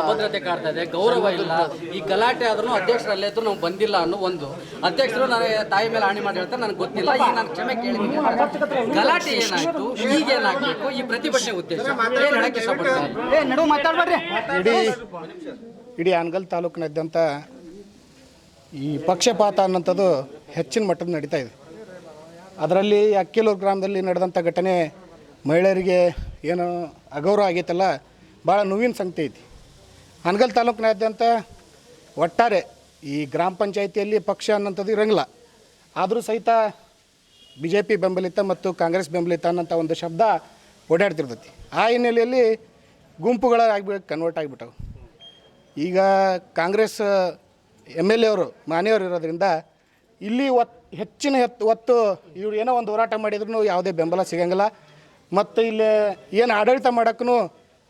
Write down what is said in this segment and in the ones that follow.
ಅಭದ್ರತೆ ಕಾಡ್ತಾ ಇದೆ ಗೌರವ ಇಲ್ಲ. ಈ ಗಲಾಟೆ ಆದ್ರೂ ಅಧ್ಯಕ್ಷರಲ್ಲೇ ಇದ್ರು ನಾವು ಬಂದಿಲ್ಲ ಅನ್ನೋ ಒಂದು. ಅಧ್ಯಕ್ಷರು ನನಗೆ ತಾಯಿ ಮೇಲೆ ಹಾನಿ ಮಾಡಿ ಹೇಳ್ತಾರೆ ನನಗೆ ಗೊತ್ತಿಲ್ಲ. ಈಗ ನಾನು ಕ್ಷಮೆ ಕೇಳಿದ್ದೀನಿ ಗಲಾಟೆ ಏನಾಯ್ತು? ಈಗ ಏನಾಗಬೇಕು? ಈ ಪ್ರತಿಭಟನೆ ಉದ್ದೇಶ? ಏನ್ ಹೇಳಕ್ಕೆ ಇಡೀ ಇಡೀ ಹಾನಗಲ್ ತಾಲೂಕಿನಾದ್ಯಂತ ಈ ಪಕ್ಷಪಾತ ಅನ್ನೋಂಥದ್ದು ಹೆಚ್ಚಿನ ಮಟ್ಟದ ನಡೀತಾ ಇದೆ. ಅದರಲ್ಲಿ ಅಕ್ಕಿಲೂರು ಗ್ರಾಮದಲ್ಲಿ ನಡೆದಂಥ ಘಟನೆ ಮಹಿಳೆಯರಿಗೆ ಏನು ಅಗೌರವ ಆಗೈತಲ್ಲ ಭಾಳ ನೋವಿನ ಸಂಗತಿ ಐತಿ. ಹಾನಗಲ್ ತಾಲೂಕಿನಾದ್ಯಂತ ಒಟ್ಟಾರೆ ಈ ಗ್ರಾಮ ಪಂಚಾಯಿತಿಯಲ್ಲಿ ಪಕ್ಷ ಅನ್ನೋಂಥದ್ದು ಇರಂಗಿಲ್ಲ. ಆದರೂ ಸಹಿತ ಬಿ ಜೆ ಪಿ ಬೆಂಬಲಿತ ಮತ್ತು ಕಾಂಗ್ರೆಸ್ ಬೆಂಬಲಿತ ಅನ್ನೋಂಥ ಒಂದು ಶಬ್ದ ಓಡಾಡ್ತಿರ್ತೈತಿ. ಆ ಹಿನ್ನೆಲೆಯಲ್ಲಿ ಗುಂಪುಗಳಾಗಿ ಕನ್ವರ್ಟ್ ಆಗಿಬಿಟ್ಟವು. ಈಗ ಕಾಂಗ್ರೆಸ್ ಎಂ ಎಲ್ ಎ ಅವರು, ಮಾನ್ಯವರು ಇರೋದ್ರಿಂದ ಇಲ್ಲಿ ಒತ್, ಹೆಚ್ಚಿನ ಹೆತ್ತು ಒತ್ತು ಇವ್ರು ಏನೋ ಒಂದು ಹೋರಾಟ ಮಾಡಿದ್ರು ಯಾವುದೇ ಬೆಂಬಲ ಸಿಗಂಗಿಲ್ಲ. ಮತ್ತು ಇಲ್ಲಿ ಏನು ಆಡಳಿತ ಮಾಡೋಕ್ಕೂ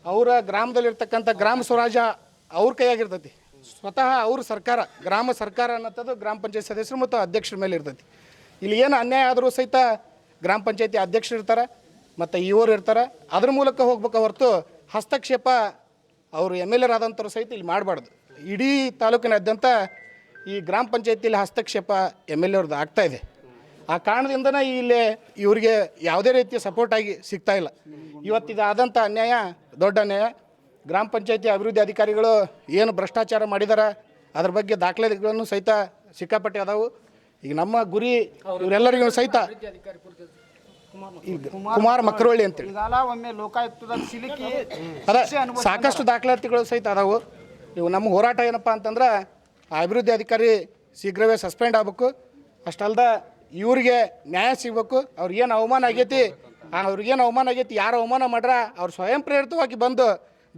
ಅವರ ಗ್ರಾಮದಲ್ಲಿರ್ತಕ್ಕಂಥ ಗ್ರಾಮ ಸ್ವರಾಜ್ಯ ಅವ್ರ ಕೈಯಾಗಿರ್ತೈತಿ. ಸ್ವತಃ ಅವ್ರ ಸರ್ಕಾರ, ಗ್ರಾಮ ಸರ್ಕಾರ ಅನ್ನೋದು ಗ್ರಾಮ ಪಂಚಾಯತ್ ಸದಸ್ಯರು ಮತ್ತು ಅಧ್ಯಕ್ಷರ ಮೇಲೆ ಇರ್ತೈತಿ. ಇಲ್ಲಿ ಏನು ಅನ್ಯಾಯ ಆದರೂ ಸಹಿತ ಗ್ರಾಮ ಪಂಚಾಯತಿ ಅಧ್ಯಕ್ಷರು ಇರ್ತಾರೆ ಮತ್ತು ಇವರು ಇರ್ತಾರೆ. ಅದ್ರ ಮೂಲಕ ಹೋಗ್ಬೇಕು ಹೊರತು ಹಸ್ತಕ್ಷೇಪ ಅವರು ಎಂ ಎಲ್ ಎರಾದಂಥವ್ರು ಸಹಿತ ಇಲ್ಲಿ ಮಾಡಬಾರ್ದು. ಇಡೀ ತಾಲೂಕಿನಾದ್ಯಂತ ಈ ಗ್ರಾಮ ಪಂಚಾಯತಿಯಲ್ಲಿ ಹಸ್ತಕ್ಷೇಪ ಎಂ ಎಲ್ ಎವ್ರದ್ದು ಆಗ್ತಾ ಇದೆ. ಆ ಕಾರಣದಿಂದನೇ ಇಲ್ಲಿ ಇವರಿಗೆ ಯಾವುದೇ ರೀತಿಯ ಸಪೋರ್ಟ್ ಆಗಿ ಸಿಗ್ತಾ ಇಲ್ಲ. ಇವತ್ತಿದಾದಂಥ ಅನ್ಯಾಯ, ದೊಡ್ಡ ಅನ್ಯಾಯ. ಗ್ರಾಮ ಪಂಚಾಯತಿ ಅಭಿವೃದ್ಧಿ ಅಧಿಕಾರಿಗಳು ಏನು ಭ್ರಷ್ಟಾಚಾರ ಮಾಡಿದ್ದಾರೆ ಅದ್ರ ಬಗ್ಗೆ ದಾಖಲೆಗಳನ್ನು ಸಹಿತ ಸಿಕ್ಕಾಪಟ್ಟೆ ಅದಾವು. ಈಗ ನಮ್ಮ ಗುರಿ ಇವರೆಲ್ಲರಿಗೂ ಸಹಿತ ಕುಮಾರ್ ಮಕ್ರವಳ್ಳಿ ಅಂತೇಳಿ. ಒಮ್ಮೆ ಲೋಕಾಯುಕ್ತದಾಗ ಸಿಲುಕಿ ಅದ ಸಾಕಷ್ಟು ದಾಖಲಾತಿಗಳು ಸಹಿತ ಅದಾವು. ಇವು ನಮ್ಮ ಹೋರಾಟ ಏನಪ್ಪ ಅಂತಂದ್ರೆ ಆ ಅಭಿವೃದ್ಧಿ ಅಧಿಕಾರಿ ಶೀಘ್ರವೇ ಸಸ್ಪೆಂಡ್ ಆಗ್ಬೇಕು. ಅಷ್ಟಲ್ದ ಇವ್ರಿಗೆ ನ್ಯಾಯ ಸಿಗ್ಬೇಕು. ಅವ್ರಿಗೇನು ಅವಮಾನ ಆಗೈತಿ? ಅವ್ರಿಗೇನು ಅವಮಾನ ಆಗೈತಿ? ಯಾರು ಅವಮಾನ ಮಾಡ್ರ? ಅವ್ರು ಸ್ವಯಂ ಪ್ರೇರಿತವಾಗಿ ಬಂದು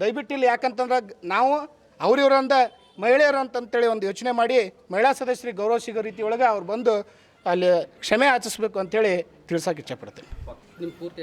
ದಯವಿಟ್ಟು ಇಲ್ಲಿ ಯಾಕಂತಂದ್ರೆ ನಾವು ಅವ್ರಿವ್ರಂದ ಮಹಿಳೆಯರು ಅಂತಂತೇಳಿ ಒಂದು ಯೋಚನೆ ಮಾಡಿ, ಮಹಿಳಾ ಸದಸ್ಯರಿಗೆ ಗೌರವ ಸಿಗೋ ರೀತಿ ಒಳಗೆ ಅವ್ರು ಬಂದು ಅಲ್ಲಿ ಕ್ಷಮೆ ಆಚರಿಸ್ಬೇಕು ಅಂತೇಳಿ ತಿಳಿಸೋಕೆ ಇಚ್ಛೆಪಡ್ತೀನಿ ನಿಮ್ಮ ಪೂರ್ತಿ